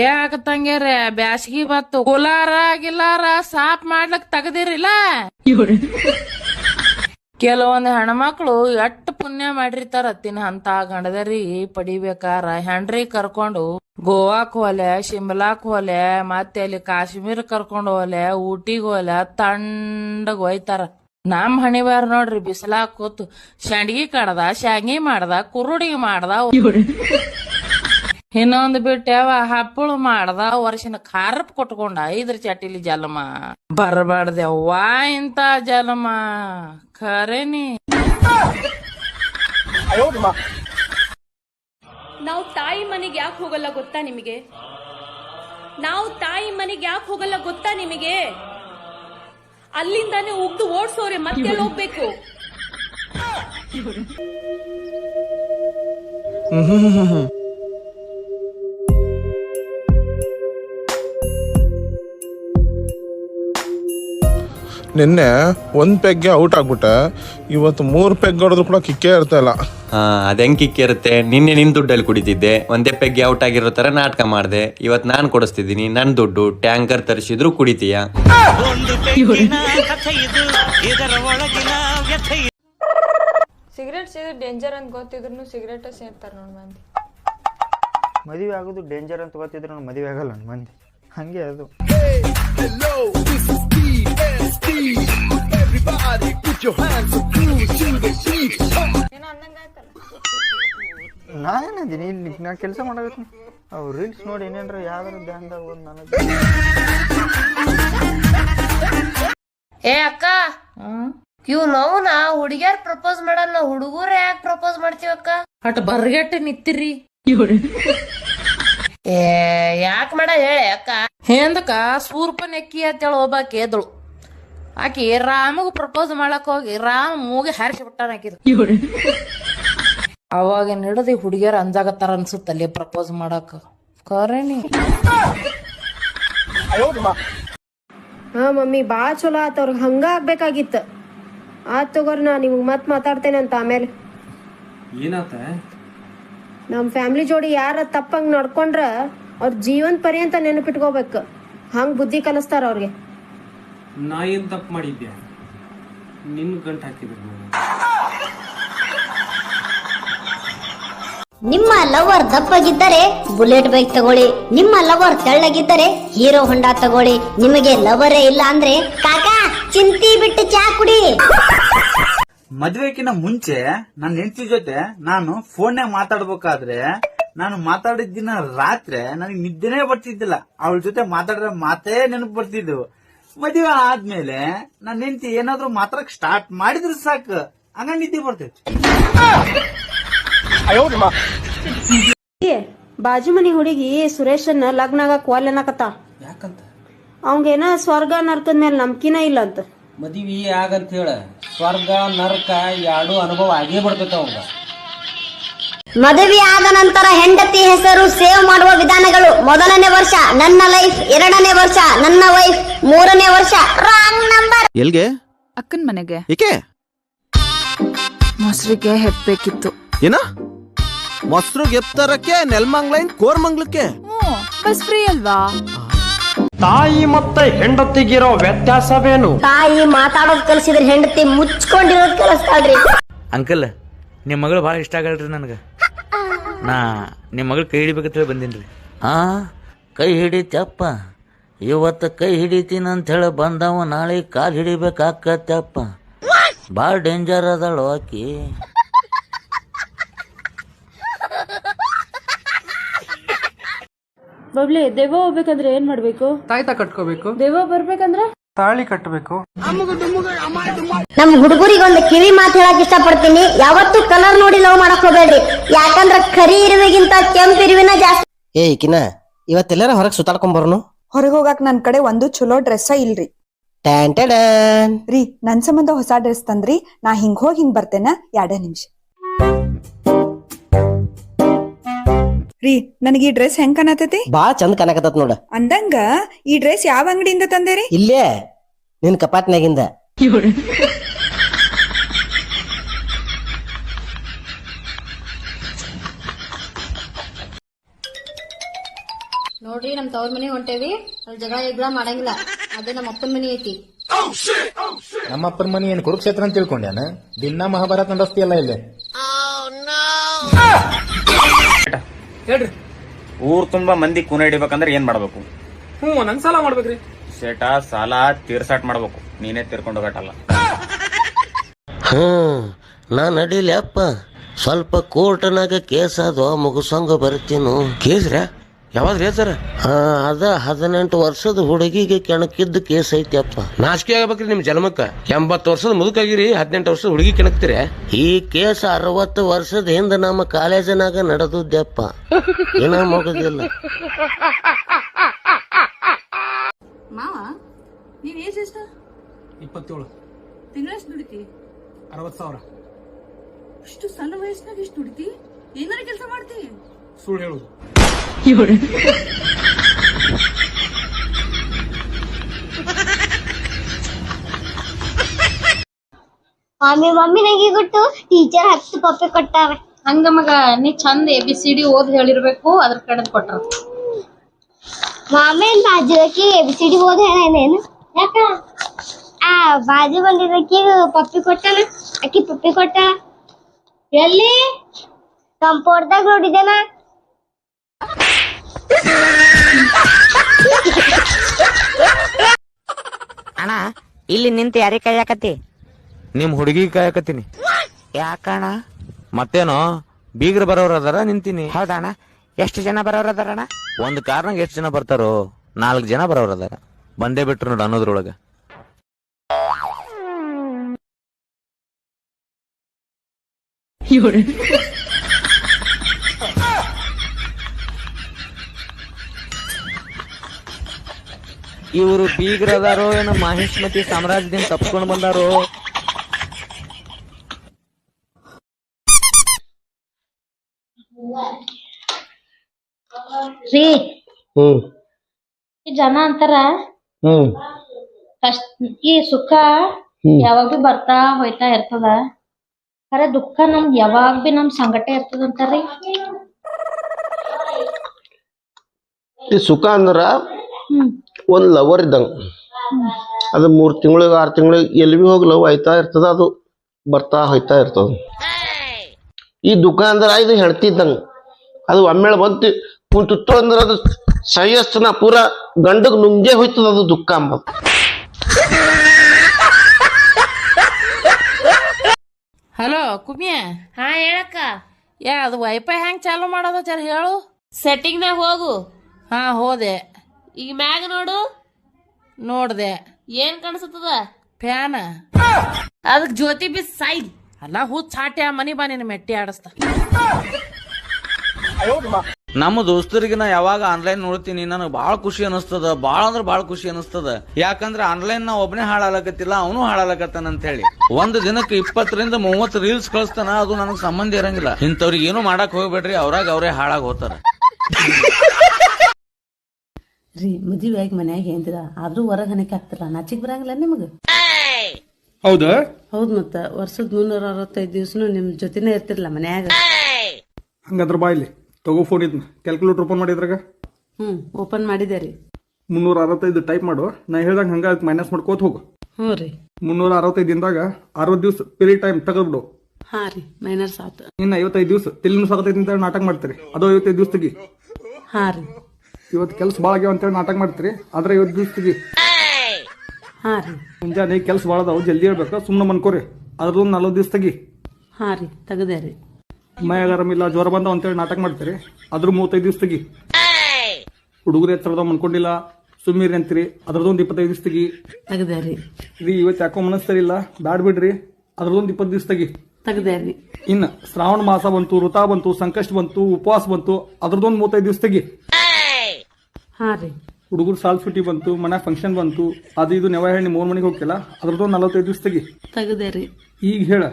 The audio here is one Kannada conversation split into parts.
ಯಾಕ ಬ್ಯಾಸಗಿ ಬತ್ತು ಕುಲಾರ ಗಿಲಾರ ಸಾಪ್ ಮಾಡ್ಲಕ್ ತೆಗದಿರಿಲ್ಲ? ಕೆಲವೊಂದ್ ಹೆಣ್ಮಕ್ಳು ಎಷ್ಟ್ ಪುಣ್ಯ ಮಾಡಿರ್ತಾರ ತಿನ್ ಅಂತ ಗಂಡದರಿ ಪಡಿಬೇಕಾರ. ಹೆಂಡ್ರಿ ಕರ್ಕೊಂಡು ಗೋವಾಕ್ ಹೋಲೆ ಶಿಮ್ಲಾಕ್ ಹೋಲೆ ಮತ್ತೆ ಅಲ್ಲಿ ಕಾಶ್ಮೀರ್ ಕರ್ಕೊಂಡ್ ಹೋಲೆ ಊಟಿಗ್ ಹೋಲೆ ತಂಡಗ್ ಹೋಯ್ತಾರ. ನಮ್ ಹಣಿಬಾರ್ ನೋಡ್ರಿ ಬಿಸಿಲಾಕ್ ಕೂತು ಶಂಡ್ಗಿ ಕಡ್ದ, ಶಾಂಗಿ ಮಾಡ್ದ, ಕುರುಡಿ ಮಾಡ್ದ. ಇನ್ನೊಂದ್ ಬಿಟ್ಟವ ಹಪ್ಪಳು ಮಾಡ್ದ ವರ್ಷನ ಖಾರಪ್ ಕೊಟ್ಕೊಂಡ ಐದ್ರ ಚಟಿಲಿ ಜಲಮ. ಬರಬಾರ್ದೆವ್ವ ಇಂತ ಜಲಮ. ಖರೇನಿ ನಾವು ತಾಯಿ ಮನೆಗೆ ಯಾಕೆ ಹೋಗಲ್ಲ ಗೊತ್ತಾ ನಿಮಗೆ? ನಾವು ತಾಯಿ ಮನೆಗೆ ಯಾಕೆ ಹೋಗಲ್ಲ ಗೊತ್ತಾ ನಿಮಗೆ? ಅಲ್ಲಿಂದಾನೆ ಉಗ್ದು ಓಡ್ಸೋರೆ ಮತ್ತೆ ಹೋಗ್ಬೇಕು? ನಿನ್ನೆ ಒಂದ್ ಪೆಗ್ಗೆ ಔಟ್ ಆಗ್ಬಿಟ್ಟೆ. ಇವತ್ತು ಮೂರ್ ಪೆಗ್ ಹೊಡೆದ್ರು ಕೂಡ ಕಿಕ್ಕೇ ಇರ್ತಾ ಇಲ್ಲ. ಹಾ ಇರುತ್ತೆ? ಕಿಕ್ಕಿರುತ್ತೆ ನಿನ್ನೆ ನಿನ್ ದುಡ್ಡಲ್ಲಿ ಕುಡಿತಿದ್ದೆ. ಒಂದೇ ಪೆಗ್ಗೆ ಔಟ್ ಆಗಿರೋ ತರ ನಾಟಕ ಮಾಡ್ದೆ. ಇವತ್ ನಾನ್ ಕೊಡಿಸ್ತಿದ್ದೀನಿ. ನನ್ ದುಡ್ಡು ಟ್ಯಾಂಕರ್ ತರಿಸಿದ್ರು ಕುಡಿತೀಯ? ಸಿಗರೇಟ್ ಸೇರಿ ಡೇಂಜರ್ ಅಂತ ಗೊತ್ತಿದ್ರು ಸಿಗರೇಟ್ ಸೇರ್ತಾರೆ ನೋಡಿ ಮಂದಿ. ಮದುವೆ ಆಗೋದು ಡೇಂಜರ್ ಅಂತ ಗೊತ್ತಿದ್ರು ಮದುವೆ ಆಗಲ್ಲ ಮಂದಿ. ಹಂಗೆ ಅದು. ಏನೋ ಅಂದಂಗ ಆಯ್ತಲ್ಲ? ನಾನೇನದೀನಿ? ಇಲ್ಲಿ ನಾ ಕೆಲಸ ಮಾಡಬೇಕು ಅವು ರೀಲ್ಸ್ ನೋಡಿ ಏನೇನ್ರ ಯಾವ್ದಾರ ಧ್ಯಾನದಾಗ ಒಂದು ನನಗೆ. ಏ ಅಕ್ಕ ಇವ್ ನೋವುನ ಹುಡುಗಿಯರ್ ಪ್ರಪೋಸ್ ಮಾಡಲ್ಲ ಹುಡುಗರು ಯಾಕೆ ಪ್ರಪೋಸ್ ಮಾಡ್ತೀವಕ್ಕ? ಅಟ್ ಬರ್ಗೆಟ್ಟ ನಿತ್ತಿರಿ ಏ ಯಾಕೆ ಮಾಡ ಹೇಳಿ ಅಕ್ಕ? ಹಿಂದಕ್ಕ ಸೂರ್ಪ ನೆಕ್ಕಿ ಅಂತೇಳಿ ಒಬ್ಬಾಕಿ ಎದ್ದಳು ಆಕಿ ರಾಮಗ್ ಪ್ರಪೋಸ್ ಮಾಡಕ್ ಹೋಗಿ ರಾಮ್ ಮೂಗಿ ಹಾರಿಸಿ ಬಿಟ್ಟಾನ ಆಕಿದು ಅವಾಗ ಹಿಡಿದು ಹುಡುಗಿಯರ್ ಅಂಜಾಗತ್ತಾರ ಅನ್ಸುತ್ತಲ್ಲಿ ಪ್ರಪೋಸ್ ಮಾಡಕ್. ಕರೇನಿ ಹಾ ಮಮ್ಮಿ ಬಾ ಚಲೋ ಆತ ಅವ್ರಿಗೆ ಹಂಗ ಆಗ್ಬೇಕಾಗಿತ್ತು. ಆತ್ ತಗೋರಿ ನಾ ನಿಮ್ಗೆ ಮತ್ ಮಾತಾಡ್ತೇನೆ ಅಂತ ಆಮೇಲೆ. ಏನಾತ? ನಮ್ ಫ್ಯಾಮಿಲಿ ಜೋಡಿ ಯಾರ ತಪ್ಪಂಗ್ ನಡ್ಕೊಂಡ್ರ ಅವ್ರ ಜೀವನ ಪರ್ಯಂತ ನೆನಪಿಟ್ಕೋಬೇಕು. ಹಂಗ್ ಬುದ್ಧಿ ಕಲಿಸ್ತಾರ ಅವ್ರಿಗೆ. ನಾ ಏನ್ ತಪ್ಪು ಮಾಡಿದ್ದೆ ನಿನ್ ಗಂಟು ಹಾಕಿದ್ರು ನಿಮ್ಮ ಲವರ್ ದಪ್ಪಗಿದ್ದರೆ ಬುಲೆಟ್ ಬೈಕ್ ತಗೊಳ್ಳಿ. ನಿಮ್ಮ ಲವರ್ ತೆಳ್ಳಗಿದ್ದರೆ ಹೀರೋ ಹೊಂಡಾ ತಗೊಳ್ಳಿ. ನಿಮಗೆ ಲವರೇ ಇಲ್ಲ ಅಂದ್ರೆ ಕಾಕಾ ಚಿಂತಿ ಬಿಟ್ಟು ಚಾ ಕುಡಿ. ಮದ್ವೆಕಿನ ಮುಂಚೆ ನನ್ನ ಹೆಂಡತಿ ಜೊತೆ ನಾನು ಫೋನ್ಯಾಗ ಮಾತಾಡ್ಬೇಕಾದ್ರೆ ನಾನು ಮಾತಾಡಿದ ದಿನ ರಾತ್ರಿ ನನಗೆ ನಿದ್ದೆನೇ ಬರ್ತಿದ್ದಿಲ್ಲ. ಅವಳ ಜೊತೆ ಮಾತಾಡಿದ್ರೆ ಮಾತೇ ನೆನಪು ಬರ್ತಿದ್ವು ಮದುವೆ ಆದ್ಮೇಲೆ ನನ್ನ ಹೆಂಡತಿ ಏನಾದ್ರೂ ಮಾತಾಡಕ್ ಸ್ಟಾರ್ಟ್ ಮಾಡಿದ್ರೆ ಸಾಕು. ಹಂಗ ನಿದ್ದೆ ಬರ್ತೈತಿ. ಬಾಜು ಮನಿ ಹುಡುಗಿ ಸುರೇಶನ್ನ ಲಗ್ನ ಆಗಕ್ ವಾಲ್ ಅನ್ನಕತ್ತ ಯಾಕಂತ? ಅವಂಗೇನ ಸ್ವರ್ಗ ನರ್ಕದ ಮೇಲೆ ನಂಬಿಕೆನ ಇಲ್ಲ ಅಂತ ಮದುವೆ ಆಗಂತ ಹೇಳ ಸ್ವರ್ಗ ನರಕ ಎರಡು ಅನುಭವ ಆಗೇ ಬರ್ತೈತೆ ಅವಂಗ. ಮದುವೆ ಆದ ನಂತರ ಹೆಂಡತಿ ಹೆಸರು ಸೇವ್ ಮಾಡುವ ವಿಧಾನಗಳು ಮೊದಲನೇ ವರ್ಷ ನನ್ನ ಲೈಫ್ ಎರಡನೇ ವರ್ಷ ನನ್ನ ವೈಫ್ ಮೂರನೇ ವರ್ಷ ರಾಂಗ್ ನಂಬರ್ ಎಲ್ಗೆ? ಅಕ್ಕನ ಮನೆಗೆ. ಏಕೆ? ಮೊಸರಿಗೆ ಹೆಪ್ಬೇಕಿತ್ತು. ಏನ? ಮೊಸರು ಗೆಪ್ತರಕ್ಕೆ ನೆಲ್ಮಂಗ್ಲೈನ್ ಕೋರ್ಮಂಗ್ಲಕ್ಕೆ? ಬಸ್ ಫ್ರೀ ಅಲ್ವಾ? ತಾಯಿ ಮತ್ತೆ ಹೆಂಡತಿಗಿರೋ ವ್ಯತ್ಯಾಸವೇನು? ತಾಯಿ ಮಾತಾಡೋದ್ ಕಲಿಸಿದ್ರೆ ಹೆಂಡತಿ ಮುಚ್ಕೊಂಡಿರೋದ್ ಕಲಿಸ್ತಾಳ್ರಿ. ಅಂಕಲ್ ನಿಮ್ಮ ಮಗಳು ಭಾಳ ಇಷ್ಟ ಆಗಲ್ರಿ ನನಗೆ. ನಾ ನಿಮ್ಮ ಮಗಳು ಕೈ ಹಿಡಿಬೇಕಂತೇಳಿ ಬಂದೀನಿ ಹಾ ಕೈ ಹಿಡಿತಪ್ಪ ಇವತ್ತು ಕೈ ಹಿಡಿತೀನಿ ಅಂತ ಹೇಳಿ ಬಂದವ ನಾಳೆ ಕಾಲ್ ಹಿಡಿಬೇಕಾಕತ್ತಪ್ಪ ಭಾಳ ಡೇಂಜರ್ ಅದಳು ಆಕಿ. ಬಬ್ಲಿ ದೆವ್ವ ಹೋಗ್ಬೇಕಂದ್ರೆ ಏನ್ ಮಾಡ್ಬೇಕು? ತಾಯ್ತ ಕಟ್ಕೋಬೇಕು. ದೆವ್ವ ಬರ್ಬೇಕಂದ್ರೆ? ತಾಳಿ ಕಟ್ಟಬೇಕು ನಮ್ ಹುಡುಗರಿಗೆ ಒಂದು ಕಿವಿ ಮಾತು ಹೇಳಕ್ ಇಷ್ಟಪಡ್ತೀನಿ. ಯಾವತ್ತು ಕಲರ್ ನೋಡಿ ಲವ್ ಮಾಡಕ್ ಹೋಗ್ಬೇಡ್ರಿ. ಯಾಕಂದ್ರ ಕರಿ ಇರುವಿಗಿಂತ ಕೆಂಪ್ ಇರುವಿನ ಜಾಸ್ತಿ. ಏ ಈಕಿನ ಇವತ್ತೆಲ್ಲರ ಹೊರಗೆ ಸುತ್ತಾಡ್ಕೊಂಡ್ ಬರೋನು? ಹೊರಗೆ ಹೋಗಕ್ ನನ್ ಕಡೆ ಒಂದು ಚಲೋ ಡ್ರೆಸ್ ಇಲ್ರಿ. ಟ್ಯಾನ್ ಟ್ಯಾಡನ್. ರೀ ನನ್ ಸಂಬಂಧ ಹೊಸ ಡ್ರೆಸ್ ತಂದ್ರಿ. ನಾ ಹಿಂಗ್ ಹೋಗಿ ಹಿಂಗ್ ಬರ್ತೇನ? ಎರಡೇ ನಿಮಿಷ. ರೀ ನನಗೆ ಈ ಡ್ರೆಸ್ ಹೆಂಗ್ ಕಾಣತೈತಿ ಬಾ ಚಂದ ಕಾಣಕತ್ತ ನೋಡ. ಅಂದಂಗ ಈ ಡ್ರೆಸ್ ಯಾವ ಅಂಗಡಿಯಿಂದ ತಂದೇರಿ? ಇಲ್ಲೇ ನಿನ್ ಕಪಾಟ್ನಾಗಿಂದ. ನೋಡ್ರಿ ನಮ್ ತವ್ರ ಮನೆ ಹೊಂಟೇವಿ. ಅಲ್ಲಿ ಜಗಳ ಗಿಗಳ ಮಾಡಂಗಿಲ್ಲ. ಅದೇ ನಮ್ಮ ಅಪ್ಪನ ಮನೆ ಐತಿ. ನಮ್ಮ ಅಪ್ಪನ ಮನೆ ಏನು ಕುರುಕ್ಷೇತ್ರ ಅಂತ ತಿಳ್ಕೊಂಡ್ಯಾನ? ದಿನ ಮಹಾಭಾರತ ನಡೆಸ್ತೀಯಲ್ಲ ಇಲ್ಲಿ? ಹೇಳ್ರಿ. ಊರ್ ತುಂಬಾ ಮಂದಿ ಕೂನ ಹಿಡಿಬೇಕಂದ್ರೆ ಏನ್ ಮಾಡ್ಬೇಕು? ಹ್ಞೂ ನಂಗೆ ಸಾಲ ಮಾಡ್ಬೇಕ್ರಿ. ಸೇಟ ಸಾಲ ತೀರ್ಸಾಟ್ ಮಾಡ್ಬೇಕು. ನೀನೇ ತೀರ್ಕೊಂಡು ಹೋಗಲ್ಲ ಹ್ಮ್ ನಾ ನಡೀಲಿ ಅಪ್ಪ. ಸ್ವಲ್ಪ ಕೋರ್ಟ್ನಾಗ ಕೇಸ್ ಅದು ಮುಗಿಸಂಗ ಬರ್ತೀನು. ಕೇಸ್ರ? ಯಾವಾದ್ರಿ ಸರ್ ಹಾ ಅದ ಹದಿನೆಂಟು ವರ್ಷದ ಹುಡುಗಿಗೆ ಕೆಣಕಿದ್ದ ಕೇಸ್ ಐತಿ ಅಪ್ಪ. ನಾಚಿಕೆ ಆಗ್ಬೇಕ್ರಿ ನಿಮ್ ಜನ್ಮಕ್ಕ. ಎಂಬತ್ತು ವರ್ಷದ ಮುದುಕಾಗಿರಿ ಹದಿನೆಂಟು ವರ್ಷದ ಹುಡುಗಿ ಕೆಣಕ್ತೀರಿ. ಈ ಕೇಸ್ ಅರವತ್ತು ವರ್ಷದ ಹಿಂದೆ ನಮ್ಮ ಕಾಲೇಜಿನಾಗ ನಡೆದದ್ದಪ್ಪ ಏನ ಮುಗುದಿಲ್ಲ. ಮಾವ ನೀವ್ ಏಜ್ ಎಷ್ಟ? ಇಪ್ಪತ್ತೇಳು. ತಿಂಗಳ ಎಷ್ಟು ದುಡಿತಿ? ಅರವತ್ತು ಸಾವಿರ. ಇಷ್ಟು ಸಣ್ಣ ವಯಸ್ಸಿನಾಗ ಇಷ್ಟು ದುಡಿತಿ? ಏನಾರ ಕೆಲಸ ಮಾಡ್ತಿ? ಸುಳ್ಳು ಹೇಳುದು. ಮಮ್ಮಿ ಮಮ್ಮಿ ನಂಗೆ ಗೊತ್ತು ಟೀಚರ್ ಹತ್ತು ಪಪ್ಪೆ ಕೊಟ್ಟಾರೆ ಹಂಗ ಮಗ ನೀ ಚಂದ ಎ ಬಿ ಸಿ ಡಿ ಓದ್ ಹೇಳಿರ್ಬೇಕು ಅದ್ರ ಕಡೆ ಕೊಟ್ರ. ಮಾಮಿ ಬಾಜುಕಿ ಎ ಬಿ ಸಿ ಡಿ ಓದ್ ಹೇಳೇನೇನು? ಯಾಕ? ಆ ಬಾಜು ಬಂದಿದ್ದಕ್ಕೆ ಪಪ್ಪಿ ಕೊಟ್ಟಾನ? ಅಕ್ಕಿ ಪಪ್ಪಿ ಕೊಟ್ಟ? ಎಲ್ಲಿ? ಕಂಪೌಂಡ್ದಾಗ ನೋಡಿದೇನ ಅಣ್ಣ ಇಲ್ಲಿ ನಿಂತು ಯಾರಿಗೆ ಕಾಯಕತ್ತಿ? ನಿಮ್ ಹುಡುಗಿ ಕಾಯಕತ್ತೀನಿ. ಯಾಕಣ್ಣ? ಮತ್ತೇನೋ? ಬೀಗ್ರ ಬರೋರ್ ಅದಾರ ನಿಂತೀನಿ. ಹೌದಣ್ಣ ಎಷ್ಟು ಜನ ಬರೋರ್ ಅದಾರಣ್ಣ ಒಂದ್ ಕಾರ್ನಾಗ ಎಷ್ಟ್ ಜನ ಬರ್ತಾರೋ ನಾಲ್ಕು ಜನ ಬರೋರ್ ಅದಾರ. ಬಂದೇ ಬಿಟ್ರು ನೋಡು ಅನ್ನೋದ್ರೊಳಗ. ಇವರು. ಬೀಗ್ರ ಅದಾರೋ ಏನೋ ಮಾಹಿಷ್ಮತಿ ಸಾಮ್ರಾಜ್ಯದಿಂದ ತಪ್ಸ್ಕೊಂಡ್ ಬಂದಾರೋ? ರೀ. ಹ್ಮ್. ಈ ಜನ ಅಂತಾರ? ಹ್ಮ್. ಕಷ್ಟ ಈ ಸುಖ ಯಾವಾಗ ಬಿ ಬರ್ತಾ ಹೋಯ್ತಾ ಇರ್ತದ. ಖರೆ ದುಃಖ ನಮ್ಗ್ ಯಾವಾಗ ಬಿ ನಮ್ ಸಂಗಟ ಇರ್ತದ ಅಂತಾರ್ರಿ? ಈ ಸುಖ ಅಂದ್ರ ಹ್ಮ್. ಒಂದ್ ಲವರ್ ಇದ್ದಂಗ. ಅದು ಮೂರು ತಿಂಗಳಿಗೆ ಆರು ತಿಂಗಳಿಗೆ ಎಲ್ಲಿ ಬಿ ಹೋಗಿ ಲವ್ ಆಯ್ತಾ ಇರ್ತದ ಅದು ಬರ್ತಾ ಹೋಯ್ತಾ ಇರ್ತದ. ಈ ದುಃಖ ಅಂದ್ರ ಇದು ಹೆಣ್ತಿದ್ದಂಗ ಅದು ಒಮ್ಮೆಳೆ ಬಂತು ಕುಂತಿತ್ತು ಅಂದ್ರೆ ಅದು ಸಹ್ಯಸ್ತನ ಪೂರ ಗಂಡಗ್ ನುಂಗೇ ಹೋಯ್ತದ ಅದು ದುಃಖ ಅಂಬದು ಹಲೋ ಕುಮಿಯ? ಹಾ ಹೇಳಕ್ಕ. ಯಾ ಅದು ವೈಫೈ ಹೆಂಗ್ ಚಾಲು ಮಾಡೋದು ಜರ ಹೇಳು. ಸೆಟ್ಟಿಂಗ್ ನಾಗ ಹೋಗು. ಹಾ ಹೋದೆ. ಈಗ ಮ್ಯಾಗ ನೋಡು. ನೋಡ್ದೆ. ಏನ್ ಕಾಣಿಸ್ತದ? ಫ್ಯಾನ. ಅದಕ್ಕೆ ಜ್ಯೋತಿ ಬಿ ಸೈಡ್ ಅಲ್ಲ ಹುಚ್ಚ ಹಾಟ್ಯ ಮನಿ ಬಾ ನಿನ್ನ ಮೆಟ್ಟಿ ಆಡಸ್ತ. ನಮ್ಮ ದೋಸ್ತರಿಗೆ ನಾ ಯಾವಾಗ ಆನ್ಲೈನ್ ನೋಡ್ತೀನಿ ನನಗೆ ಭಾಳ ಖುಷಿ ಅನಿಸ್ತದ ಭಾಳ ಅಂದ್ರೆ ಭಾಳ ಖುಷಿ ಅನಿಸ್ತದ ಯಾಕಂದ್ರೆ ಆನ್ಲೈನ್ ನಾ ಒಬ್ಬನೇ ಹಾಳಾಗತ್ತಿಲ್ಲ ಅವನು ಹಾಳಾಗತ್ತಾನ ಅಂತ ಹೇಳಿ ಒಂದು ದಿನಕ್ಕೆ ಇಪ್ಪತ್ತರಿಂದ ಮೂವತ್ತು ರೀಲ್ಸ್ ಕಳಿಸ್ತಾನ ಅದು ನನಗೆ ಸಂಬಂಧ ಇರಂಗಿಲ್ಲ. ಇಂಥವ್ರಿಗೆ ಏನು ಮಾಡಕ್ ಹೋಗ್ಬೇಡ್ರಿ ಅವ್ರಾಗ ಅವರೇ ಹಾಳಾಗಿ ಹೋಗ್ತಾರ. ರೀ ಮದುವೆ ಆಗಿ ಮನ್ಯಾಗ ಏನ್ದಿರ ಆದ್ರೂ ಹೊರಗೆ ಹನಕ್ಕೆ ಆಗ್ತಿಲ್ಲ ನಾಚಿಕ್ ಬರಂಗಿಲ್ಲ ನಿಮಗೆ? ಹೌದಾ? ಹೌದ್ ಮತ್ತ ವರ್ಷದ ಮುನ್ನೂರ ಅರವತ್ತೈದು ದಿವ್ಸನು ನಿಮ್ ಜೊತೆನೇ ಇರ್ತಿರ್ಲ ಮನ್ಯಾಗ. ಹಂಗಂದ್ರ ಬಾ ಇಲ್ಲಿ ತಗೋ ಫೋನ್ ಇದ್ನ ಕ್ಯಾಲ್ಕುಲೇಟರ್ ಓಪನ್ ಮಾಡಿದ್ರಾಗ ಹ್ಮ್ ಓಪನ್ ಮಾಡಿದೆ ರೀ. ಮುನ್ನೂರ ಅರವತ್ತೈದು ಟೈಪ್ ಮಾಡು ನಾ ಹೇಳ್ದಂಗೆ ಹಂಗ ಮೈನಸ್ ಮಾಡ್ಕೋತ ಹೋಗು. ಹ್ಞೂ ರೀ. ಮುನ್ನೂರ ಅರವತ್ತೈದು ದಿನದಾಗ ಅರವತ್ತು ದಿವಸ ಪೀರಿಯಡ್ ಟೈಮ್ ತಗದ್ಬಿಡು. ಹಾ ರೀ ಮೈನಸ್ ಆತ. ಇನ್ನು ಐವತ್ತೈದು ದಿವಸ ತಿಲ್ಲಿನ ಸಾಕತೈತಿ ಅಂತ ನಾಟಕ ಮಾಡ್ತೀರಿ. ಅದು ಐವತ್ತೈದು ದಿವಸ ತೆಗಿ. ಹಾ ರೀ. ಇವತ್ತು ಕೆಲಸ ಭಾಳ ಆಗ್ಯಾವ ಅಂತೇಳಿ ನಾಟಕ ಮಾಡ್ತೀರಿ. ಆದ್ರೆ ಇವತ್ತು ಬೀಳ್ತೀವಿ ಹಾ ರೀ. ಮುಂಜಾನೆ ಕೆಲಸ ಭಾಳ ಅದಾವು ಜಲ್ದಿ ಹೇಳ್ಬೇಕು. ಸುಮ್ಮನೆ ಮನ್ಕೋರಿ. ಅದ್ರದ್ದು ನಲ್ವತ್ತು ದಿವಸ ತೆಗಿ. ಹಾ ರೀ ತೆಗದೆ ರೀ. ಮೈಯಾಗ ಆರಾಮಿಲ್ಲ ಜ್ವರ ಬಂದಾವ ಅಂತೇಳಿ ನಾಟಕ ಮಾಡ್ತೀರಿ. ಅದ್ರ ಮೂವತ್ತೈದು ದಿವಸ ತೆಗಿ. ಹುಡುಗರು ಎತ್ತರದ ಮನ್ಕೊಂಡಿಲ್ಲ. ಸುಮ್ಮೀರಿ ಅಂತೀರಿ. ಅದ್ರದ್ದೊಂದು ಇಪ್ಪತ್ತೈದು ದಿವಸ ತೆಗಿ. ತೆಗದೆ ರೀ. ರೀ ಇವತ್ತು ಯಾಕೋ ಮನಸ್ಸರಿಲ್ಲ ಬ್ಯಾಡ್ ಬಿಡ್ರಿ. ಅದ್ರದ್ದೊಂದು ಇಪ್ಪತ್ತು ದಿವಸ ತೆಗಿ. ತೆಗದೆ ರೀ. ಇನ್ನು ಶ್ರಾವಣ ಮಾಸ ಬಂತು ಋತ ಬಂತು ಸಂಕಷ್ಟ ಬಂತು ಉಪವಾಸ ಬಂತು. ಅದ್ರದ್ದೊಂದು ಮೂವತ್ತೈದು ದಿವಸ ತೆಗಿ. ಹಾ ರೀ. ಹುಡುಗರು ಸಾಲ್ ಸುಟ್ಟಿ ಬಂತು ಮನೆ ಫಂಕ್ಷನ್ ಬಂತು ಅದು ಇದು ನೆವ ಹೇಳಿ ಮೂರು ಮನೆಗೆ ಹೋಗಿಲ್ಲ ಅದ್ರದ್ದು ನಲವತ್ತೈದು ದಿವಸ ತೆಗಿ. ತೆಗದೆ ರೀ. ಈಗ ಹೇಳ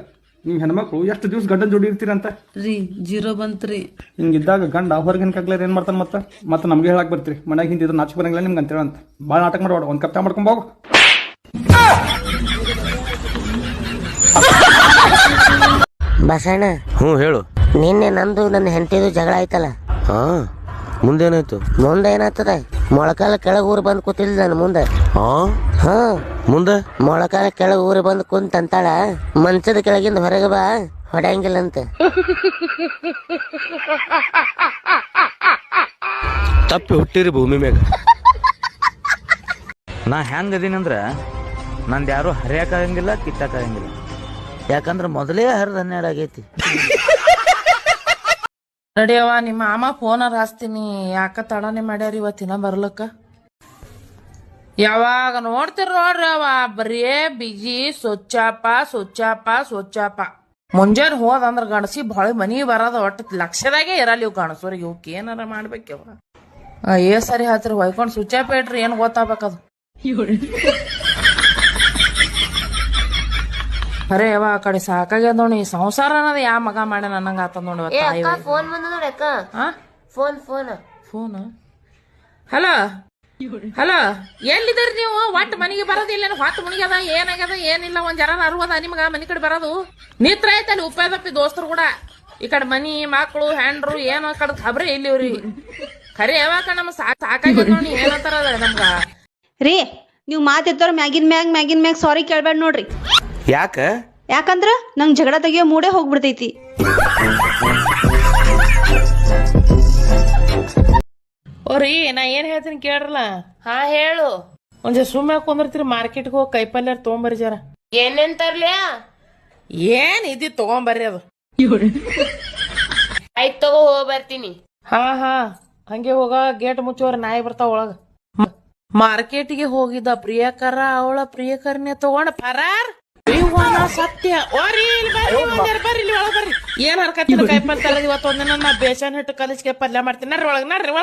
ನಿಮ್ ಹೆಣ್ಮಕ್ಳು ಎಷ್ಟು ದಿವಸ ಗಂಡನ ಜೋಡಿ ಇರ್ತೀರಂತ? ರೀ ಜೀರೋ ಬಂತ್ರಿ ಹಿಂಗಿದ್ದಾಗ ಗಂಡ ಹೊರಗೆ ಹೆಣ್ಕಾಗ್ಲಾರ ಏನ್ ಮಾಡ್ತಾನ ಮತ್ತ? ಮತ್ತೆ ನಮ್ಗೆ ಹೇಳಕ್ ಬರ್ತೀರಿ ಮನೆಗೆ ಹಿಂದಿದ್ರು ನಾಚಿ ಬರಂಗಿಲ್ಲ ನಿಮ್ಗೆ ಅಂತ ಅಂತ. ಭಾಳ ನಾಟಕ ಮಾಡಬೇಡ ಒಂದ್ ಚಾ ಮಾಡ್ಕೊಂಡ್ ಹೋಗು ಬಸಣ್ಣ ಹ್ಞೂ ಹೇಳು. ನಿನ್ನೆ ನಂದು ನನ್ನ ಹೆಂಡತಿದು ಜಗಳ ಆಯ್ತಲ್ಲ? ಹಾ. ಮುಂದೇನಾಯ್ತು? ಮುಂದೆ ಏನಾಗ್ತದೆ ಮೊಳಕಾಲ ಕೆಳಗೆ ಊರು ಬಂದು ಕೂತಿಲ್ಲ ನಾನು ಮುಂದೆ. ಹಾ ಹಾ. ಮುಂದೆ? ಮೊಳಕಾಲ ಕೆಳಗೆ ಊರು ಬಂದು ಕುಂತಂತಾಳ ಮಂಚದ ಕೆಳಗಿಂದ ಹೊರಗೆ ಬಾ ಹೊಡೆಯಂಗಿಲ್ಲಂತೆ. ತಪ್ಪಿ ಹುಟ್ಟಿರಿ ಭೂಮಿ ಮ್ಯಾಗ. ನಾ ಹೆಂಗ್ ಅದೀನಂದ್ರ ನಂದು ಯಾರು ಹರಿಯಕ್ಕಾಗಂಗಿಲ್ಲ ಕಿತ್ತಕ್ಕಾಗಂಗಿಲ್ಲ ಯಾಕಂದ್ರೆ ಮೊದಲೇ ಹರಿದ ಹನ್ನೆರಡು ಆಗೈತಿ. ನಡಿಯವ್ವ ನಿಮ್ಮ ಮಾಮ ಫೋನರ್ ಹಚ್ತೀನಿ. ಯಾಕ ತಡನೆ ಮಾಡ್ಯಾರ ಇವತ್ತಿನ ಬರ್ಲಕ್ಕ? ಯಾವಾಗ ನೋಡ್ತಿರ್ ನೋಡ್ರಿ ಅವ ಬರೀ ಬಿಜಿ ಸ್ವಚ್ಛಪ್ಪ ಸ್ವಚ್ಛಾಪ ಸ್ವಚ್ಛಾಪ ಮುಂಜಾನೆ ಹೋದಂದ್ರ ಗಣಸಿ ಭಾಳ ಮನಿ ಬರೋದ ಒಟ್ಟು ಲಕ್ಷದಾಗೆ ಇರಲ್ಲ ಇವ್ ಗಣಸೋರಿಗೆ ಇವಕ್ಕೆ ಏನಾರ ಮಾಡ್ಬೇಕವ ಏ ಸರಿ ಹತ್ರಿ ಹೊಯ್ಕೊಂಡು ಸ್ವಿಚ್ ಆಫ್ ಇಟ್ರಿ, ಏನ್ ಗೊತ್ತಾಗ್ಬೇಕದು ಅರೆ ಯವ್ವ ಆ ಕಡೆ ಸಾಕಾಗ್ಯದ ನೋಡಿ ಸಂಸಾರ ಅನ್ನೋದು ಯಾ ಮಗ ಮಾಡ್ಯಾನ ಅನ್ನಂಗ ಆತ ನೋಡಿ ಏ ಅಕ್ಕ ಫೋನ್ ಬಂದ ನೋಡಿ ಅಕ್ಕ. Phone phone phone hello hello ಎಲ್ಲಿದ್ದೀರಿ ನೀವು? ಒಟ್ಟು ಮನೆಗೆ ಬರೋದಿಲ್ಲ ಹೊತ್ತು ಮುಣಿಗ್ಯದ? ಏನಾಗ್ಯದ? ಏನಿಲ್ಲ? ಒಂದ್ ಜರ ಅರುವದ ನಿಮ್ಗ? ಮನಿ ಕಡೆ ಬರೋದು? ನಿತ್ರ ಐತಲ್ಲಿ ಉಪ್ಪದಪ್ಪಿ ದೋಸ್ತರು ಕೂಡ. ಈ ಕಡೆ ಮನಿ ಮಕ್ಕಳು ಹೆಂಡ್ರು ಏನೋ ಕಡೆ ಖಬ್ರಿ ಇಲ್ಲಿವ್ರಿ ಖರೆ ಯಾವಾಗ ನಮ್ಮ ಸಾಕ್ ಸಾಕಾಗ್ಯದ ನೋಡಿ ಏನಂತಾರ ನಮ್ಗ. ರೀ ನೀವು ಮಾತಿರ್ತಾರ ಮ್ಯಾಗಿನ್ ಮ್ಯಾಗ್ ಮ್ಯಾಗಿನ್ ಮ್ಯಾಗ್ ಸಾರಿ ಕೇಳ್ಬೇಡ ನೋಡ್ರಿ. ಯಾಕ? ಯಾಕಂದ್ರ ನಂಗ್ ಜಗಳ ತೆಗಿಯೋ ಮೂಡೇ ಹೋಗ್ಬಿಡ್ತೈತಿ. ಓರಿ ನಾ ಏನ್ ಹೇಳ್ತೀನಿ ಕೇಳ್ರಲ್ಲ? ಹಾ ಹೇಳು. ಒಂದ್ ಸುಮ್ಮನೆ ಕುಂದಿರ್ತೀರಿ ಮಾರ್ಕೆಟ್ಗೆ ಹೋಗಿ ಕೈಪಲ್ಯ ತೊಗೊಂಬರ್ರಿ ಜರ. ಏನೇನ್ ತರ್ಲಿ ಏನ್ ಇದ್ದಿ ತಗೊಂಬರ್ರಿ ಅದು. ಆಯ್ತ್ ತಗೋ ಹೋಗ್ ಬರ್ತೀನಿ. ಹಾ ಹಾ. ಹಂಗೆ ಹೋಗ ಗೇಟ್ ಮುಚ್ಚೋರ್ ನಾಯಿ ಬರ್ತಾವ ಒಳಗ. ಮಾರ್ಕೆಟಿಗೆ ಹೋಗಿದ್ದ ಪ್ರಿಯಕರ ಅವಳ ಪ್ರಿಯಕರನೇ ತಗೊಂಡ ಫರಾರ್ ಅಯ್ಯವ್ವ, ಸತ್ಯ ಓರಿ ಇಲ್ಲಿ ಬರ್ರಿ ಒಂದೆರಡು ಬರ್ರಿ ಇಲ್ಲಿ ಒಳಗ್ ಬರ್ರಿ. ಏನ್ ಇವತ್ತು ಒಂದಿನ ನಾ ಬೇಸನ್ ಹಿಟ್ಟು ಕಲಿಸ್ಕೆ ಪಲ್ಯ ಮಾಡ್ತೀನಿ. ನಡ್ರಿ ಒಳಗ್ ನಡ್ರಿ ಒಳಗ್.